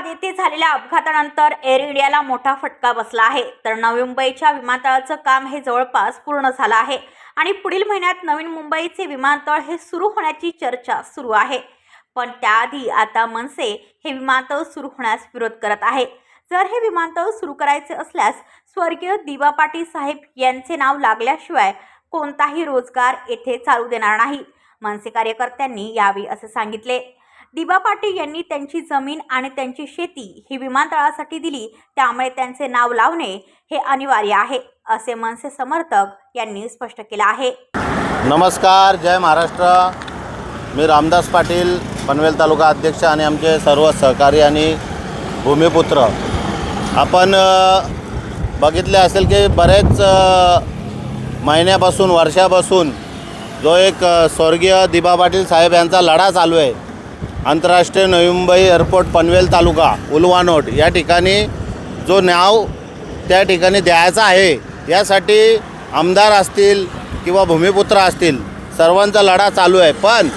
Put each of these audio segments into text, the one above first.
हैदराबाद येथे झालेल्या अपघातानंतर एअर इंडियाला मोठा फटका बसला आहे. तर नवी मुंबईच्या विमानतळाचं काम हे जवळपास पूर्ण झालं आहे. आणि पुढील महिन्यात नवीन मुंबईचे विमानतळ हे सुरू होण्याची चर्चा सुरू आहे. पण त्याआधी आता मनसे हे विमानतळ सुरू होण्यास विरोध करत आहे. जर हे विमानतळ सुरू करायचे असल्यास स्वर्गीय दिवा पाटील साहेब यांचे नाव लागल्याशिवाय कोणताही रोजगार येथे चालू देणार नाही. मनसे कार्यकर्त्यांनी यावेळी असे सांगितले. दिबा पाटील यांनी त्यांची जमीन आणि त्यांची शेती ही विमानतळासाठी दिली त्यामुळे त्यांचे नाव लावणे हे अनिवार्य आहे असे मनसे समर्थक यांनी स्पष्ट केलं आहे. नमस्कार जय महाराष्ट्र. मी रामदास पाटील पनवेल तालुका अध्यक्ष आणि आमचे सर्व सहकारी आणि भूमिपुत्र. आपण बघितले असेल की बरेच महिन्यापासून वर्षापासून जो एक स्वर्गीय दिबा पाटील साहेब यांचा लढा चालू आहे. आंतरराष्ट्रीय नवी मुंबई एअरपोर्ट पनवेल तालुका उलवानोट या ठिकाणी जो नाव त्या ठिकाणी द्यायचा आहे यासाठी आमदार असतील किंवा भूमिपुत्र असतील सर्वांचा लढा चालू आहे. पण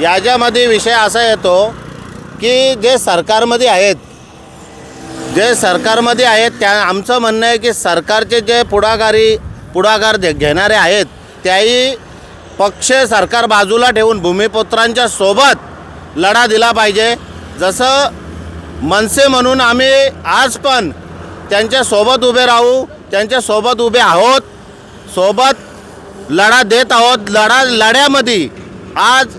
याच्यामध्ये विषय असा येतो की जे सरकारमध्ये आहेत जे सरकारमध्ये आहेत त्या आमचं म्हणणं आहे की सरकारचे जे पुढाकारी पुढाकार दे- घेणारे आहेत त्याही पक्ष सरकार बाजूला ठेवून भूमिपुत्रांच्या सोबत लढा दिला पाहिजे. जसं मनसे म्हणून आम्ही आज पण त्यांच्यासोबत उभे राहू त्यांच्यासोबत उभे आहोत सोबत लढा देत आहोत. लढा लढ्यामध्ये आज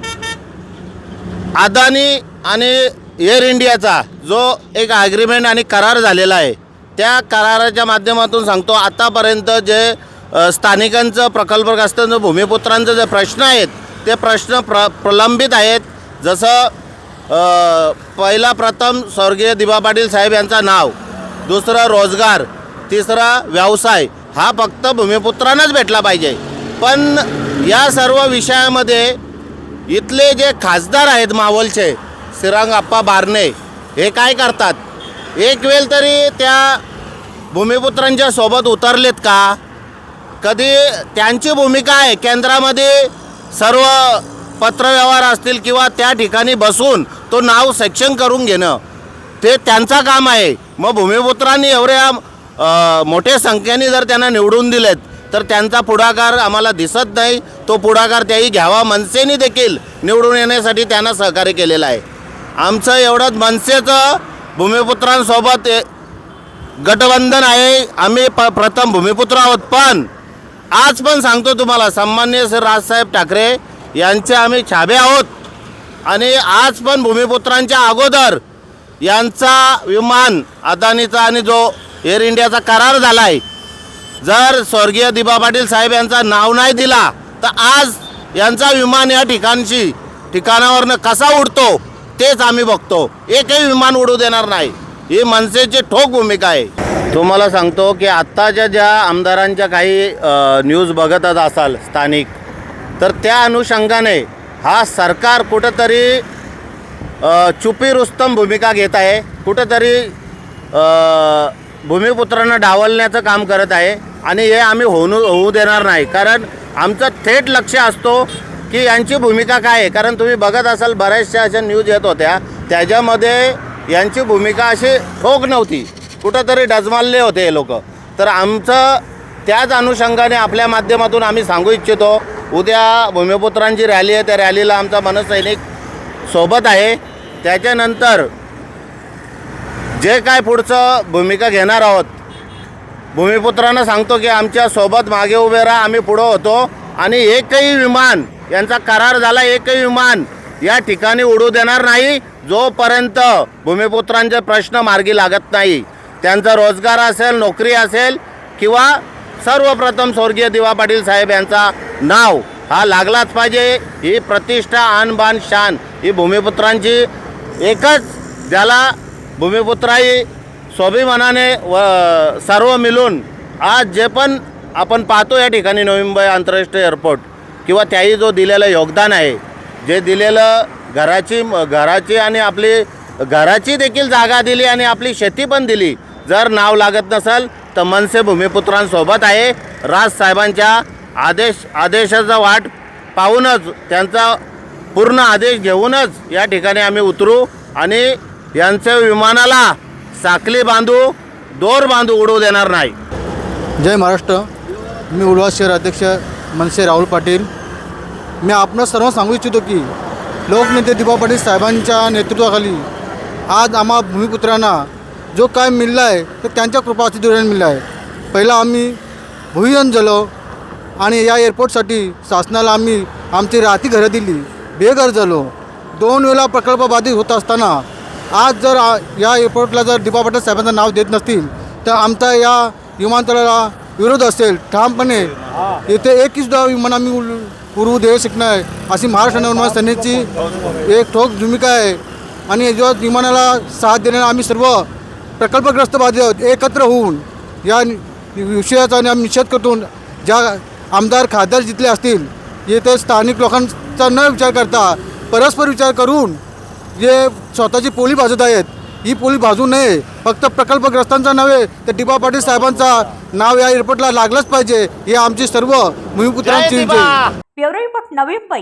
अदानी आणि एअर इंडियाचा जो एक ॲग्रीमेंट आणि करार झालेला आहे त्या कराराच्या माध्यमातून सांगतो आतापर्यंत जे स्थानिकांचं प्रकल्पग्रस्तांचं भूमिपुत्रांचं जे प्रश्न आहेत ते प्रश्न प्र प्रलंबित आहेत. जसं पहिला प्रथम स्वर्गीय दिबा पाटील साहेब यांचं नाव दुसरं रोजगार तिसरा व्यवसाय हा फक्त भूमिपुत्रांनाच भेटला पाहिजे. पण या सर्व विषयामध्ये इथले जे खासदार आहेत मावलचे सिरांग अप्पा बारणे हे काय करतात? एक वेळ तरी त्या भूमिपुत्रांच्या सोबत उतरलेत का? कधी त्यांची भूमिका आहे केंद्रामध्ये सर्व पत्रव्यवहार असतील किंवा त्या ठिकाणी बसून तो नाव सेक्शन करून घेणं ते त्यांचा काम आहे. मग भूमिपुत्रांनी एवढ्या मोठ्या संख्येने जर त्यांना निवडून दिलेत तर त्यांचा पुढाकार आम्हाला दिसत नाही. तो पुढाकार त्याही घ्यावा मनसेने देखील निवडून येण्यासाठी त्यांना सहकार्य केलेलं आहे. आमचं एवढंच मनसेचं भूमिपुत्रांसोबत ए- गठबंधन आहे. आम्ही प प्रथम भूमिपुत्र आहोत. पण आज पण सांगतो तुम्हाला सन्मान्य श्री राजसाहेब ठाकरे यांचे आम्ही छाबे आहोत. आणि आज पण भूमिपुत्रांच्या अगोदर यांचा विमान अदानीचा आणि जो एअर इंडियाचा करार झाला आहे जर स्वर्गीय दिबा पाटील साहेब यांचा नाव नाही दिला तर आज यांचा विमान या ठिकाणशी ठिकाणावरनं कसा उडतो तेच आम्ही बघतो. एकही विमान उडू देणार नाही. ही मनसेची ठोक भूमिका आहे. तुम्हाला सांगतो की आत्ताच्या ज्या आमदारांच्या काही न्यूज बघतच असाल स्थानिक तर त्या अनुषंगाने हा सरकार कुठंतरी अ, चुपी रुस्तम भूमिका घेत आहे. कुठंतरी भूमिपुत्रांना डावलण्याचं काम करत आहे. आणि हे आम्ही होऊ होऊ देणार नाही. कारण आमचं थेट लक्ष असतो की यांची भूमिका काय आहे. कारण तुम्ही बघत असाल बऱ्याचशा अशा न्यूज येत होत्या. त्याच्यामध्ये यांची भूमिका अशी ठोक नव्हती. कुठंतरी डजमालले होते हे लोक. तर आमचं त्याच अनुषंगाने आपल्या माध्यमातून आम्ही सांगू इच्छितो उद्या भूमिपुत्रांची रॅली आहे. त्या रॅलीला आमचा मनसैनिक सोबत आहे. त्याच्यानंतर जे काय पुढचं भूमिका घेणार आहोत भूमिपुत्रांना सांगतो की आमच्यासोबत मागे उभे राहा. आम्ही पुढं होतो. आणि एकही विमान यांचा करार झाला एकही विमान या ठिकाणी उडू देणार नाही. जोपर्यंत भूमिपुत्रांचे प्रश्न मार्गी लागत नाही त्यांचा रोजगार असेल नोकरी असेल किंवा सर्वप्रथम स्वर्गीय दिवा पाटील साहेब यांचा नाव हा लागलाच पाहिजे. ही प्रतिष्ठा आणबाण शान ही भूमिपुत्रांची एकच ज्याला भूमिपुत्राही स्वाभिमानाने व सर्व मिळून आज जे पण आपण पाहतो या ठिकाणी नवी मुंबई आंतरराष्ट्रीय एअरपोर्ट किंवा त्याही जो दिलेलं योगदान आहे जे दिलेलं घराची घराची आणि आपली घराची देखील जागा दिली आणि आपली शेती पण दिली जर नाव लागत नसेल तर मनसे भूमिपुत्रांसोबत आहे. राजसाहेबांच्या आदेश आदेशाचा वाट पाहूनच त्यांचा पूर्ण आदेश घेऊनच या ठिकाणी आम्ही उतरू आणि यांच्या विमानाला साखली बांधू दोर बांधू उडवू देणार नाही. जय महाराष्ट्र. मी उल्हास शहर अध्यक्ष मनसे राहुल पाटील. मी आपण सर्व सांगू इच्छितो की लोकनेते दिबा पाटील साहेबांच्या नेतृत्वाखाली आज आम्हा भूमिपुत्रांना जो काय मिळला आहे तर त्यांच्या कृपास्थितीने मिळला आहे. पहिला आम्ही भूयन झालो आणि या एअरपोर्टसाठी शासनाला आम्ही आमची राहती घरं दिली. बेघर झालो दोन वेळा प्रकल्प बाधित होत असताना आज जर या एअरपोर्टला जर डिपा पाटील साहेबांचं नाव देत नसतील तर आमचा या विमानतळाला विरोध असेल ठामपणे. येथे एक सुद्धा विमान आम्ही उल- उडवू देऊ शकणार अशी महाराष्ट्र नवनिर्माण सेनेची एक ठोक भूमिका आहे. आणि जेव्हा विमानाला साथ देणारे आम्ही सर्व प्रकल्पग्रस्त बाधित एकत्र होऊन या विषयाचा आम्ही निषेध करतून ज्या आमदार खासदार जिथले असतील येथे स्थानिक लोकांचा न विचार करता परस्पर विचार करून जे स्वतःची पोळी भाजत आहेत ही पोळी भाजू नये. फक्त प्रकल्पग्रस्तांचा नव्हे तर डिबा पाटील साहेबांचा नाव या एअरपोर्टला लागलंच पाहिजे. ही आमची सर्व भूमिपुत्रांची नवी मुंबई